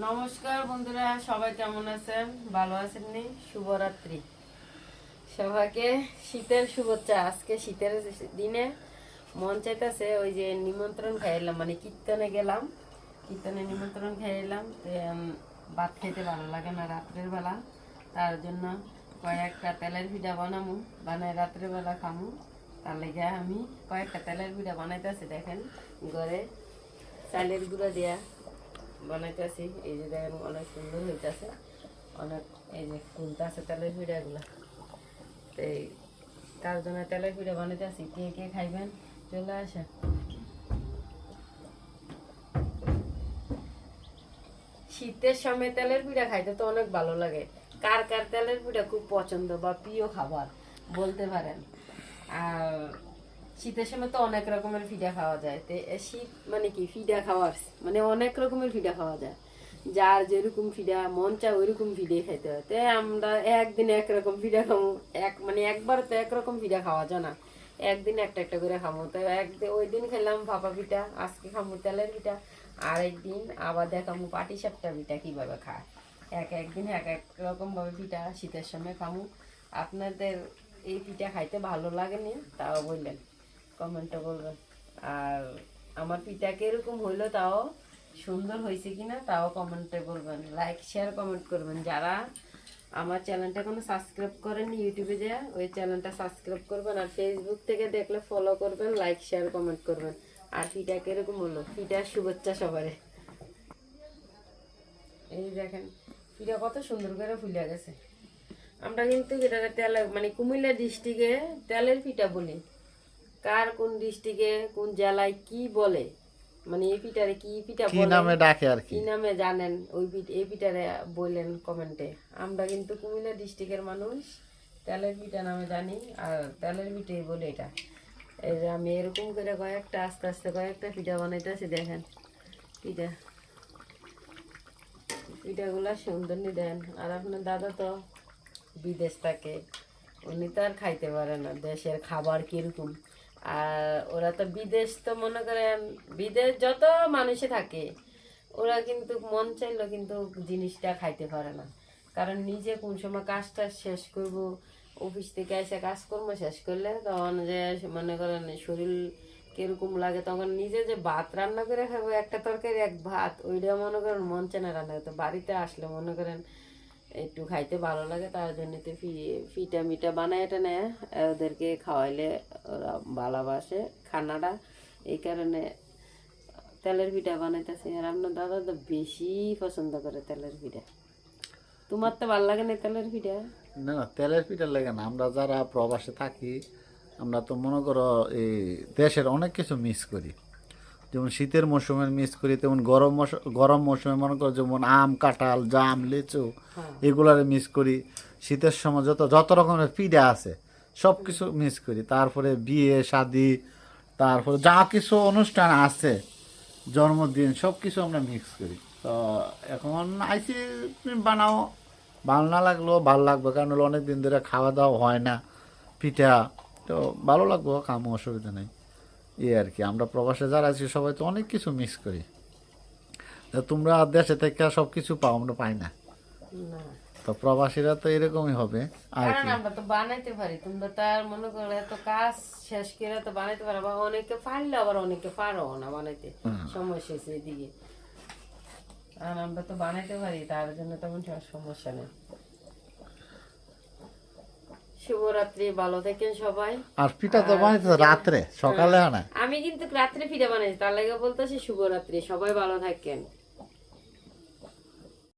নমস্কার বন্ধুরা, সবাই কেমন আছেন? ভালো আছেন নি শুভরাত্রি। সবাইকে শীতের শুভেচ্ছা। আজকে শীতের দিনে মন চাইতেছে ওই যে নিমন্ত্রণ খাইলাম মানে কীর্তনে গেলাম। কীর্তনে নিমন্ত্রণ খাইলাম ভাত খেতে ভালো লাগে না রাত্রের বেলা। তার জন্য কয়েকটা তেলের পিঠা বানামু। বানাই রাত্রের বেলা খামু। তার লেগে আমি কয়েকটা তেলের পিঠা বানাইতেছি, দেখেন। ঘরে চালের গুঁড়ো দেয়া। বানাইতেছি। এই যে দেখেন অনেক সুন্দর হইতেছে। অনেক এই যে ফুলতেছে তেলের পিঠাগুলো। তো এই তার জন্য তেলের পিঠা বানাইতেছি। কে কে খাইবেন? চলে আসে শীতের সময় তেলের পিঠা খাইতে তো অনেক ভালো লাগে। কার কার তেলের পিঠা খুব পছন্দ বা প্রিয় খাবার, বলতে পারেন। আর শীতের সময় তো অনেক রকমের ফিডা খাওয়া যায়। তো শীত মানে কি? ফিডা খাওয়ার মানে অনেক রকমের ফিডা খাওয়া যায়। যার যেরকম ফিডা, মন চায় ওইরকম ফিডে খাইতে হয়। তো, আমরা একদিন একরকম ফিডা খাব এক মানে একবার তো একরকম ফিডা খাওয়া যায় না। একদিন একটা একটা করে খাব তো একদিন ওই দিন খেলাম ভাপা পিঠা, আজকে খাব তেলের পিঠা। আর একদিন আবার দেখাবো পাটি সাপটা পিঠা কীভাবে খায়। এক একদিন এক এক রকমভাবে পিঠা শীতের সময় খামু। আপনাদের এই পিঠা খাইতে ভালো লাগেনি? তাও বললেন। কমেন্টে বলবেন। আর আমার পিঠা কীরকম হইল তাও সুন্দর হয়েছে কিনা তাও কমেন্টে বলবেন। লাইক শেয়ার কমেন্ট করবেন। যারা আমার চ্যানেলটা কোনো সাবস্ক্রাইব করেননি ইউটিউবে যা, ওই চ্যানেলটা সাবস্ক্রাইব করবেন আর ফেসবুক থেকে দেখলে ফলো করবেন লাইক শেয়ার কমেন্ট করবেন। আর পিঠা কীরকম হলো পিঠার শুভেচ্ছা সবারে। এই দেখেন, পিঠা কত সুন্দর করে ফুলে গেছে। আমরা কিন্তু এটা তেল মানে কুমিল্লা ডিস্ট্রিক্টে তেলের পিঠা বলি। কার কোন ডিস্ট্রিক্টে কোন জেলায় কি বলে? মানে এই পিঠারে কি পিঠা কি নামে ডাকে আর কি? নামে জানেন? ওই এই পিঠারে বললেন কমেন্টে। আমরা কিন্তু কুমিল্লা ডিস্ট্রিক্টের মানুষ তেলের পিঠা নামে জানি আর তেলের পিঠাই বলে এটা। এই যে আমি এরকম করে কয়েকটা আস্তে আস্তে কয়েকটা পিঠা বানাইতেছি দেখেন। পিঠা। পিঠাগুলা সুন্দর নি দেন। আর আপনার দাদা তো বিদেশ থাকে উনি তো আর খাইতে পারে না। দেশের খাবার কীরকম? আর ওরা তো বিদেশ তো মনে করেন, বিদেশ যত মানুষে থাকে, ওরা কিন্তু মন চাইলেও কিন্তু জিনিসটা খাইতে পারে না। কারণ নিজে কোন সময় কাজটা শেষ করব, অফিস থেকে এসে কাজকর্ম শেষ করলে তখন যে মনে করেন শরীর কীরকম লাগে, তখন নিজে যে ভাত রান্না করে খাব, একটা তরকারি, এক ভাত, ওইটা মনে করেন মন চেনা রান্না। করতে বাড়িতে আসলে মনে করেন একটু খাইতে ভালো লাগে, তার জন্য তো ফিটা মিটা বানায় এটা নেয়। ওদেরকে খাওয়াইলে ওরা ভালোবাসে খানাটা। এই কারণে তেলের পিঠা বানাইতেছে। আর আপনার দাদা তো বেশি পছন্দ করে তেলের পিঠা। তোমার তো ভালো লাগে না তেলের পিঠা? না না তেলের পিঠা লাগে না। আমরা যারা প্রবাসে থাকি, আমরা তো মনে করো এই দেশের অনেক কিছু মিস করি। যেমন শীতের মৌসুমে মিস করি তেমন গরম গরম মৌসুমে মনে করো যেমন আম কাঁঠাল জাম লিচু হ্যাঁ। এগুলারে মিস করি। শীতের সময় যত যত রকমের পিঠা আছে সব কিছু মিস করি। তারপরে বিয়ে শাদি তারপরে যা কিছু অনুষ্ঠান আছে জন্মদিন সব কিছু আমরা মিক্স করি। তো এখন আইসি বানাও ভালো না লাগলেও ভালো লাগবে কারণ অনেক দিন ধরে খাওয়া দাওয়া হয় না পিঠা তো ভালো লাগবে কামও অসুবিধা নেই। এই আর কি আমরা প্রবাসে যারা আছি সবাই তো অনেক কিছু মিস করি। তা তোমরা দেশে থেকে সব কিছু পাও আমরা পাই না। তো প্রবাসীরা তো এরকমই হবে আর কি। আমরা তো বানাইতে পারি তোমরা তার মনে করো এত কাজ শেষ করে তো বানাইতে পারো বা অনেকে পারলে আবার অনেকে পারো না বানাইতে সমস্যা আছে এদিকে। আর আমরা তো বানাইতে পারি তার জন্য তেমন সমস্যা নেই। শুভরাত্রি ভালো থাকেন সবাই। আর পিঠা তো বানাইছে রাত্রে সকালে না। আমি কিন্তু রাত্রে পিঠা বানাইছি তার লাগে বলতেছি শুভরাত্রি সবাই ভালো থাকেন।